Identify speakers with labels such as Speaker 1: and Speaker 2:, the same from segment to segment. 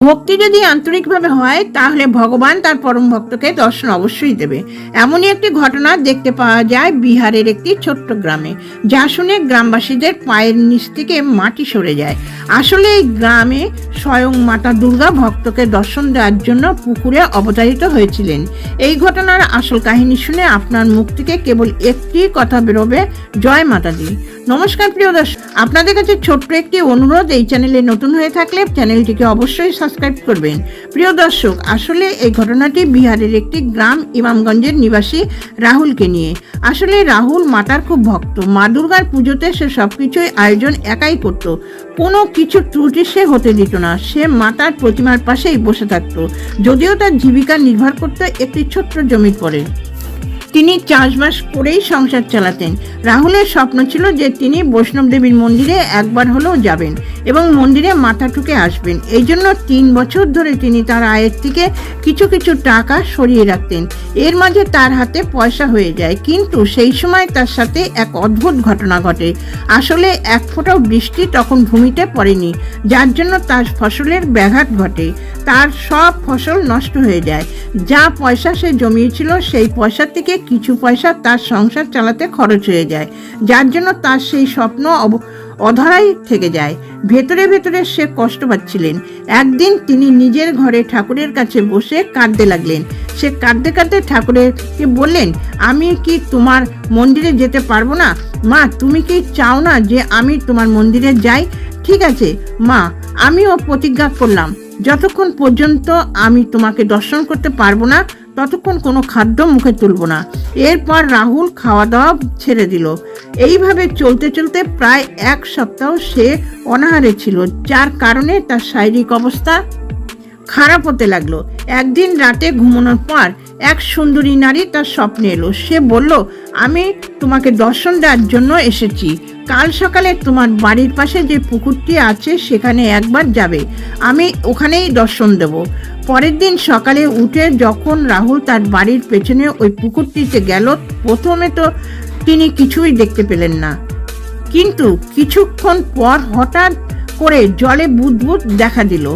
Speaker 1: ভক্তি যদি আন্তরিকভাবে হয়, তাহলে ভগবান তার পরম ভক্তকে দর্শন অবশ্যই দেবে। এমনই একটি ঘটনা দেখতে পাওয়া যায় বিহারের একটি ছোট্ট গ্রামে। যা শুনে গ্রামবাসীদের পায়ের নিচ থেকে মাটি সরে যায়। আসলে এই গ্রামে স্বয়ং মাতা দুর্গা ভক্তকে দর্শন দেওয়ার জন্য পুকুরে অবতারিত হয়েছিলেন। এই ঘটনার আসল কাহিনী শুনে আপনার মুখ থেকে কেবল একটি কথা বেরোবে, জয় মাতা দি নমস্কার, প্রিয় দর্শক। আপনাদের কাছে ছোট্ট একটি অনুরোধ, এই চ্যানেলে নতুন হয়ে থাকলে চ্যানেলটিকে অবশ্যই সাবস্ক্রাইব করবেন। প্রিয় দর্শক, আসলে এই ঘটনাটি বিহারের একটি গ্রাম, ইমামগঞ্জের নিবাসী রাহুলকে নিয়ে। আসলে রাহুল মাতার খুব ভক্ত। মা দুর্গার পুজোতে সে সবকিছুই আয়োজন একাই করত। কোনো কিছু ত্রুটি সে হতে দিত না। সে মাতার প্রতিমার পাশেই বসে থাকতো। যদিও তার জীবিকা নির্ভর করতো একটি ছোট্ট জমির পরে। তিনি চাষবাস করেই সংসার চালাতেন। রাহুলের স্বপ্ন ছিল যে তিনি বৈষ্ণব দেবীর মন্দিরে একবার হলেও যাবেন এবং মন্দিরে মাথা ঠুকে আসবেন। এই জন্য তিন বছর ধরে তিনি তার আয়ের থেকে কিছু কিছু টাকা সরিয়ে রাখতেন। এর মাঝে তার হাতে পয়সা হয়ে যায়, কিন্তু সেই সময় তার সাথে এক অদ্ভুত ঘটনা ঘটে। আসলে এক ফোঁটাও বৃষ্টি তখন ভূমিতে পড়েনি, যার জন্য তার ফসলের ব্যাঘাত ঘটে। তার সব ফসল নষ্ট হয়ে যায়। যা পয়সা সে জমিয়েছিল, সেই পয়সা থেকে কিছু পয়সা তার সংসার চালাতে খরচ হয়ে যায়। যার জন্য তার সেই স্বপ্ন অধরাই থেকে যায়। ভেতরে ভেতরে সে কষ্ট পাচ্ছিলেন। একদিন তিনি নিজের ঘরে ঠাকুরের কাছে বসে কাঁদতে লাগলেন। সে কাঁদতে কাঁদতে ঠাকুরকে বললেন, আমি কি তোমার মন্দিরে যেতে পারব না? মা, তুমি কি চাও না যে আমি তোমার মন্দিরে যাই? ঠিক আছে, মা, আমিও প্রতিজ্ঞা করলাম। যতক্ষণ পর্যন্ত আমি তোমাকে দর্শন করতে পারব না, ততক্ষণ কোনো খাদ্য মুখে তুলব না। এরপর রাহুল খাওয়া দাওয়া ছেড়ে দিল। এইভাবে চলতে চলতে প্রায় এক সপ্তাহ সে অনাহারে ছিল, যার কারণে তার শারীরিক অবস্থা খারাপ হতে লাগল। একদিন রাতে ঘুমানোর পর এক সুন্দরী নারী তার স্বপ্নে এলো। সে বলল, আমি তোমাকে দর্শন দেওয়ার জন্য এসেছি। কাল সকালে তোমার বাড়ির পাশে যে পুকুরটি আছে, সেখানে একবার যাবে। আমি ওখানেই দর্শন দেব। পরের দিন সকালে উঠে যখন রাহুল তার বাড়ির পেছনে ওই পুকুরটিতে গেল, প্রথমে তো তিনি কিছুই দেখতে পেলেন না। কিন্তু কিছুক্ষণ পর হঠাৎ করে জলে বুদবুদ দেখা দিল।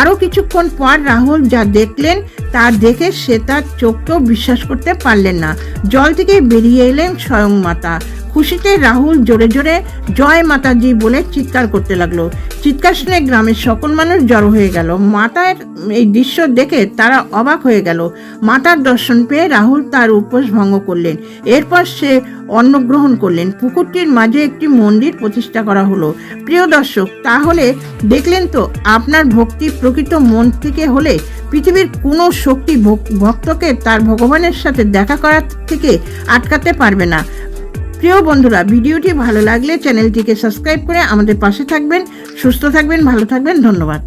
Speaker 1: আরও কিছুক্ষণ পর রাহুল যা দেখলেন তা দেখে সে তার চোখকেও বিশ্বাস করতে পারলেন না। জল থেকে বেরিয়ে এলেন স্বয়ং মাতা। খুশিতে রাহুল জোরে জোরে জয় মাতাজি বলে চিৎকার করতে লাগল। চিৎকার শুনে গ্রামের সকল মানুষ জড়ো হয়ে গেল। মাতার এই দৃশ্য দেখে তারা অবাক হয়ে গেল। মাতার দর্শন পেয়ে রাহুল তার উপোস ভঙ্গ করলেন। এরপর সে অন্নগ্রহণ করলেন। পুকুরটির মাঝে একটি মন্দির প্রতিষ্ঠা করা হলো। প্রিয় দর্শক, তাহলে দেখলেন তো আপনার ভক্তি প্রকৃত মন থেকে হলে পৃথিবীর কোনো শক্তি ভক্তকে তার ভগবানের সাথে দেখা করার থেকে আটকাতে পারবে না। প্রিয় বন্ধুরা, ভিডিওটি ভালো লাগলে চ্যানেলটিকে সাবস্ক্রাইব করে আমাদের পাশে থাকবেন, সুস্থ থাকবেন, ভালো থাকবেন, ধন্যবাদ।